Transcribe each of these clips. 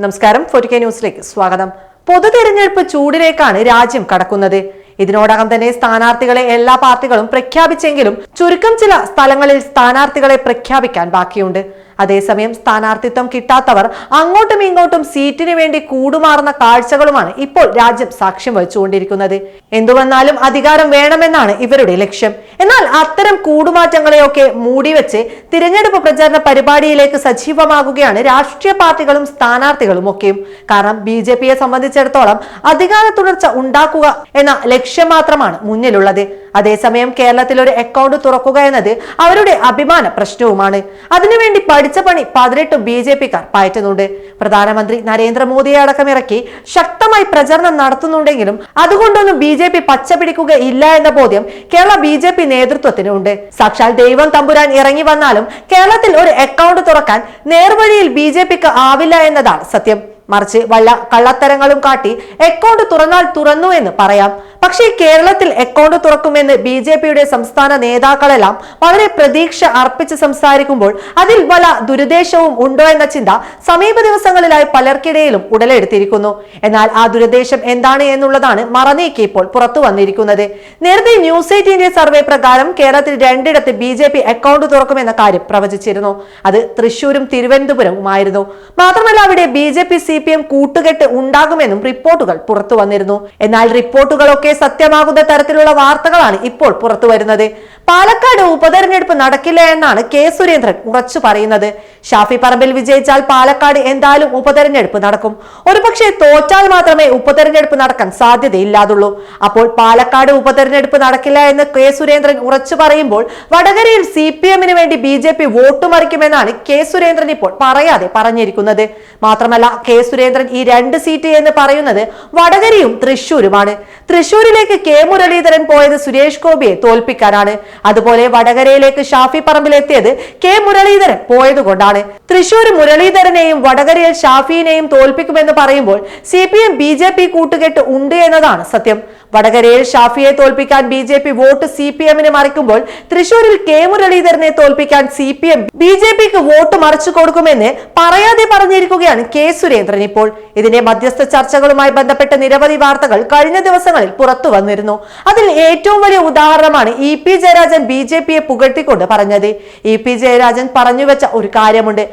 നമസ്കാരം. ഫോർട്ടി ന്യൂസിലേക്ക് സ്വാഗതം. പൊതു തെരഞ്ഞെടുപ്പ് ചൂടിലേക്കാണ് രാജ്യം കടക്കുന്നത്. ഇതിനോടകം തന്നെ സ്ഥാനാർത്ഥികളെ എല്ലാ പാർട്ടികളും പ്രഖ്യാപിച്ചെങ്കിലും ചുരുക്കം ചില സ്ഥലങ്ങളിൽ സ്ഥാനാർത്ഥികളെ പ്രഖ്യാപിക്കാൻ ബാക്കിയുണ്ട്. അതേസമയം സ്ഥാനാർത്ഥിത്വം കിട്ടാത്തവർ അങ്ങോട്ടും ഇങ്ങോട്ടും സീറ്റിന് വേണ്ടി കൂടുമാറുന്ന കാഴ്ചകളുമാണ് ഇപ്പോൾ രാജ്യം സാക്ഷ്യം വഹിച്ചുകൊണ്ടിരിക്കുന്നത്. എന്തുവന്നാലും അധികാരം വേണമെന്നാണ് ഇവരുടെ ലക്ഷ്യം. എന്നാൽ അത്തരം കൂടുമാറ്റങ്ങളെയൊക്കെ മൂടിവെച്ച് തിരഞ്ഞെടുപ്പ് പ്രചാരണ പരിപാടിയിലേക്ക് സജീവമാകുകയാണ് രാഷ്ട്രീയ പാർട്ടികളും സ്ഥാനാർത്ഥികളും ഒക്കെയും. കാരണം ബി ജെ പിയെ സംബന്ധിച്ചിടത്തോളം അധികാര തുടർച്ച ഉണ്ടാക്കുക എന്ന ലക്ഷ്യം മാത്രമാണ് മുന്നിലുള്ളത്. അതേസമയം കേരളത്തിൽ ഒരു അക്കൗണ്ട് തുറക്കുക എന്നത് അവരുടെ അഭിമാന പ്രശ്നവുമാണ്. അതിനുവേണ്ടി പഠിച്ച പണി പതിനെട്ട് ബി ജെ പിക്കാർ പയറ്റുന്നുണ്ട്. പ്രധാനമന്ത്രി നരേന്ദ്രമോദിയെ അടക്കം ഇറക്കി ശക്തമായി പ്രചരണം നടത്തുന്നുണ്ടെങ്കിലും അതുകൊണ്ടൊന്നും ബി ജെ പി പച്ച പിടിക്കുക ഇല്ല എന്ന ബോധ്യം കേരള ബി ജെ പി നേതൃത്വത്തിനുണ്ട്. സാക്ഷാൽ ദൈവം തമ്പുരാൻ ഇറങ്ങി വന്നാലും കേരളത്തിൽ ഒരു അക്കൗണ്ട് തുറക്കാൻ നേർവഴിയിൽ ബി ജെ പിക്ക് ആവില്ല എന്നതാണ് സത്യം. മറിച്ച് വല്ല കള്ളത്തരങ്ങളും കാട്ടി അക്കൗണ്ട് തുറന്നാൽ തുറന്നു എന്ന് പറയാം. പക്ഷേ കേരളത്തിൽ അക്കൗണ്ട് തുറക്കുമെന്ന് ബി ജെ പിയുടെ സംസ്ഥാന നേതാക്കളെല്ലാം വളരെ പ്രതീക്ഷ അർപ്പിച്ച് സംസാരിക്കുമ്പോൾ അതിൽ വല ദുരുദ്ദേശവും ഉണ്ടോ എന്ന ചിന്ത സമീപ ദിവസങ്ങളിലായി പലർക്കിടയിലും ഉടലെടുത്തിരിക്കുന്നു. എന്നാൽ ആ ദുരുദ്ദേശം എന്താണ് എന്നുള്ളതാണ് മറനീക്കി ഇപ്പോൾ പുറത്തു വന്നിരിക്കുന്നത്. നേരത്തെ ന്യൂസ് എയ്റ്റീന്റെ സർവേ പ്രകാരം കേരളത്തിൽ രണ്ടിടത്ത് ബി ജെ പി അക്കൗണ്ട് തുറക്കുമെന്ന കാര്യം പ്രവചിച്ചിരുന്നു. അത് തൃശൂരും തിരുവനന്തപുരവുമായിരുന്നു. മാത്രമല്ല അവിടെ B J P C P M കൂട്ടുകെട്ട് ഉണ്ടാകുമെന്നും റിപ്പോർട്ടുകൾ പുറത്തു വന്നിരുന്നു. എന്നാൽ റിപ്പോർട്ടുകളൊക്കെ സത്യമാകുന്ന തരത്തിലുള്ള വാർത്തകളാണ് ഇപ്പോൾ പുറത്തു വരുന്നത്. പാലക്കാട് ഉപതെരഞ്ഞെടുപ്പ് നടക്കില്ല എന്നാണ് കെ സുരേന്ദ്രൻ ഉറച്ചു പറയുന്നത്. ഷാഫി പറമ്പിൽ വിജയിച്ചാൽ പാലക്കാട് എന്തായാലും ഉപതെരഞ്ഞെടുപ്പ് നടക്കും. ഒരുപക്ഷെ തോറ്റാൽ മാത്രമേ ഉപതെരഞ്ഞെടുപ്പ് നടക്കാൻ സാധ്യതയില്ലാതുള്ളൂ. അപ്പോൾ പാലക്കാട് ഉപതെരഞ്ഞെടുപ്പ് നടക്കില്ല എന്ന് കെ സുരേന്ദ്രൻ ഉറച്ചു പറയുമ്പോൾ വടകരയിൽ സി പി എമ്മിന് വേണ്ടി ബി ജെ പി വോട്ട് മറിക്കുമെന്നാണ് കെ സുരേന്ദ്രൻ ഇപ്പോൾ പറയാതെ പറഞ്ഞിരിക്കുന്നത്. മാത്രമല്ല കെ സുരേന്ദ്രൻ ഈ രണ്ട് സീറ്റ് എന്ന് പറയുന്നത് വടകരയും തൃശൂരുമാണ് തൃശൂരിലേക്ക് കെ മുരളീധരൻ പോയത് സുരേഷ് ഗോപിയെ തോൽപ്പിക്കാനാണ്. അതുപോലെ വടകരയിലേക്ക് ഷാഫി പറമ്പിൽ എത്തിയത് കെ മുരളീധരൻ പോയതുകൊണ്ടാണ്. തൃശൂർ മുരളീധരനെയും വടകരയിൽ ഷാഫിയെയും തോൽപ്പിക്കുമെന്ന് പറയുമ്പോൾ C P M B J P കൂട്ടുകെട്ട് ഉണ്ട് എന്നതാണ് സത്യം. വടകരയിൽ ഷാഫിയെ തോൽപ്പിക്കാൻ B J P vote C P എമ്മിന് മറിക്കുമ്പോൾ തൃശൂരിൽ കെ മുരളീധരനെ തോൽപ്പിക്കാൻ C P M B J പിക്ക് വോട്ട് മറിച്ചു കൊടുക്കുമെന്ന് പറയാതെ പറഞ്ഞിരിക്കുകയാണ് കെ സുരേന്ദ്രൻ ഇപ്പോൾ. ഇതിന്റെ മധ്യസ്ഥ ചർച്ചകളുമായി ബന്ധപ്പെട്ട നിരവധി വാർത്തകൾ കഴിഞ്ഞ ദിവസങ്ങളിൽ പുറത്തു വന്നിരുന്നു. അതിൽ ഏറ്റവും വലിയ ഉദാഹരണമാണ് E P Jayarajan B J പിയെ പുകഴ്ത്തിക്കൊണ്ട് പറഞ്ഞത്. ഇ പി ജയരാജൻ പറഞ്ഞു വെച്ച ഒരു കാര്യമുണ്ട്.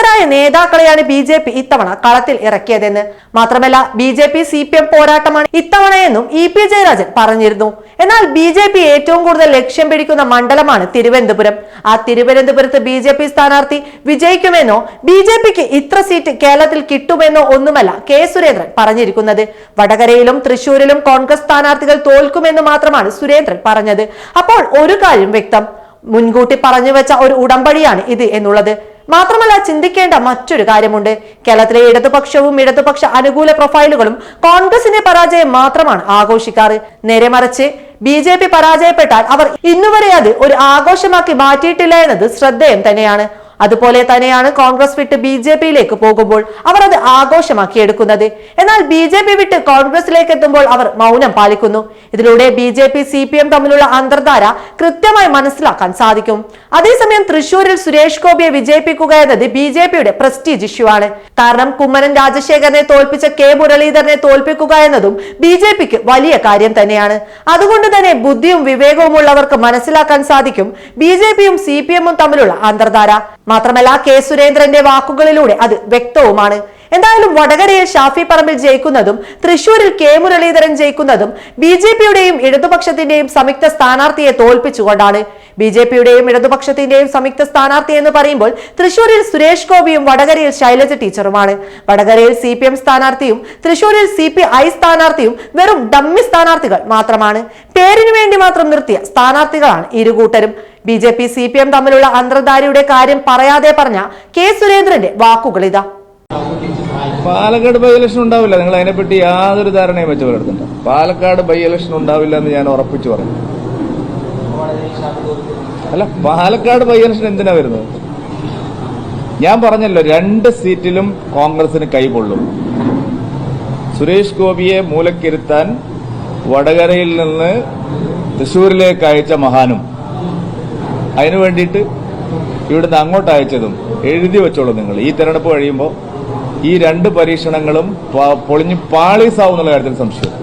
ശക്തരായ നേതാക്കളെയാണ് ബി ജെ പി ഇത്തവണ കളത്തിൽ ഇറക്കിയതെന്ന്. മാത്രമല്ല B J P C P M പോരാട്ടമാണ് ഇത്തവണയെന്നും ഇ പി ജയരാജൻ പറഞ്ഞിരുന്നു. എന്നാൽ ബി ജെ പി ഏറ്റവും കൂടുതൽ ലക്ഷ്യം പിടിക്കുന്ന മണ്ഡലമാണ് തിരുവനന്തപുരം. ആ തിരുവനന്തപുരത്ത് ബി ജെ പി സ്ഥാനാർത്ഥി വിജയിക്കുമെന്നോ ബി ജെ പിക്ക് ഇത്ര സീറ്റ് കേരളത്തിൽ കിട്ടുമെന്നോ ഒന്നുമല്ല കെ സുരേന്ദ്രൻ പറഞ്ഞിരിക്കുന്നത്. വടകരയിലും തൃശൂരിലും കോൺഗ്രസ് സ്ഥാനാർത്ഥികൾ തോൽക്കുമെന്ന് മാത്രമാണ് സുരേന്ദ്രൻ പറഞ്ഞത്. അപ്പോൾ ഒരു കാര്യം വ്യക്തം. മുൻകൂട്ടി പറഞ്ഞു വെച്ച ഒരു ഉടമ്പടിയാണ് ഇത് എന്നുള്ളത്. മാത്രമല്ല ചിന്തിക്കേണ്ട മറ്റൊരു കാര്യമുണ്ട്. കേരളത്തിലെ ഇടതുപക്ഷവും ഇടതുപക്ഷ അനുകൂല പ്രൊഫൈലുകളും കോൺഗ്രസിന്റെ പരാജയം മാത്രമാണ് ആഘോഷിക്കാറ്. നേരെ മറിച്ച് ബി ജെ പി പരാജയപ്പെട്ടാൽ അവർ ഇന്നുവരെ അത് ഒരു ആഘോഷമാക്കി മാറ്റിയിട്ടില്ല എന്നത് ശ്രദ്ധേയം തന്നെയാണ്. അതുപോലെ തന്നെയാണ് കോൺഗ്രസ് വിട്ട് ബി ജെ പിയിലേക്ക് പോകുമ്പോൾ അവർ അത് ആഘോഷമാക്കി എടുക്കുന്നത്. എന്നാൽ ബി ജെ പി വിട്ട് കോൺഗ്രസിലേക്ക് എത്തുമ്പോൾ അവർ മൗനം പാലിക്കുന്നു. ഇതിലൂടെ B J P C P M തമ്മിലുള്ള അന്തർധാര കൃത്യമായി മനസ്സിലാക്കാൻ സാധിക്കും. അതേസമയം തൃശൂരിൽ സുരേഷ് ഗോപിയെ വിജയിപ്പിക്കുക എന്നത് ബി ജെ പിയുടെ പ്രസ്റ്റീജ് ഇഷ്യൂ ആണ്. കാരണം കുമ്മനം രാജശേഖരനെ തോൽപ്പിച്ച കെ മുരളീധരനെ തോൽപ്പിക്കുക എന്നതും ബി ജെ പിക്ക് വലിയ കാര്യം തന്നെയാണ്. അതുകൊണ്ട് തന്നെ ബുദ്ധിയും വിവേകവും ഉള്ളവർക്ക് മനസ്സിലാക്കാൻ സാധിക്കും ബി ജെ പിയും സി പി എമ്മും തമ്മിലുള്ള അന്തർധാര. മാത്രമല്ല കെ സുരേന്ദ്രന്റെ വാക്കുകളിലൂടെ അത് വ്യക്തവുമാണ്. എന്തായാലും വടകരയിൽ ഷാഫി പറമ്പിൽ ജയിക്കുന്നതും തൃശൂരിൽ കെ മുരളീധരൻ ജയിക്കുന്നതും ബി ജെ പിയുടെയും ഇടതുപക്ഷത്തിന്റെയും സംയുക്ത സ്ഥാനാർത്ഥിയെ തോൽപ്പിച്ചുകൊണ്ടാണ്. ബി ജെ പിയുടെയും ഇടതുപക്ഷത്തിന്റെയും സംയുക്ത സ്ഥാനാർത്ഥി എന്ന് പറയുമ്പോൾ തൃശൂരിൽ സുരേഷ് ഗോപിയും വടകരയിൽ ശൈലജ ടീച്ചറുമാണ്. വടകരയിൽ സി പി എം സ്ഥാനാർത്ഥിയും തൃശൂരിൽ സി പി ഐ സ്ഥാനാർത്ഥിയും വെറും ഡമ്മി സ്ഥാനാർത്ഥികൾ മാത്രമാണ്. പേരിനു വേണ്ടി മാത്രം നിർത്തിയ സ്ഥാനാർത്ഥികളാണ് ഇരുകൂട്ടരും. B J P C P M തമ്മിലുള്ള അന്തർധാരയുടെ കാര്യം പറയാതെ പറഞ്ഞ കെ സുരേന്ദ്രന്റെ വാക്കുകൾ ഇതാ. പാലക്കാട് ബൈ ഇലക്ഷൻ ഉണ്ടാവില്ല. നിങ്ങൾ അതിനെപ്പറ്റി യാതൊരു ധാരണയും വെച്ച് പുലർത്തണ്ട. പാലക്കാട് ബൈ ഇലക്ഷൻ ഉണ്ടാവില്ല എന്ന് ഞാൻ ഉറപ്പിച്ചു പറഞ്ഞു അല്ല പാലക്കാട് ബൈ ഇലക്ഷൻ എന്തിനാ വരുന്നത്? ഞാൻ പറഞ്ഞല്ലോ രണ്ട് സീറ്റിലും കോൺഗ്രസിന് കൈകൊള്ളും സുരേഷ് ഗോപിയെ മൂലക്കിരുത്താൻ വടകരയിൽ നിന്ന് തൃശൂരിലേക്ക് അയച്ച മഹാനും. അതിനു വേണ്ടിയിട്ട് ഇവിടുന്ന് അങ്ങോട്ട് അയച്ചതും എഴുതി വെച്ചോളൂ നിങ്ങൾ. ഈ തെരഞ്ഞെടുപ്പ് കഴിയുമ്പോൾ ഈ രണ്ട് പരീക്ഷണങ്ങളും പൊളിഞ്ഞ് പാളീസാവും എന്നുള്ള കാര്യത്തിൽ സംശയം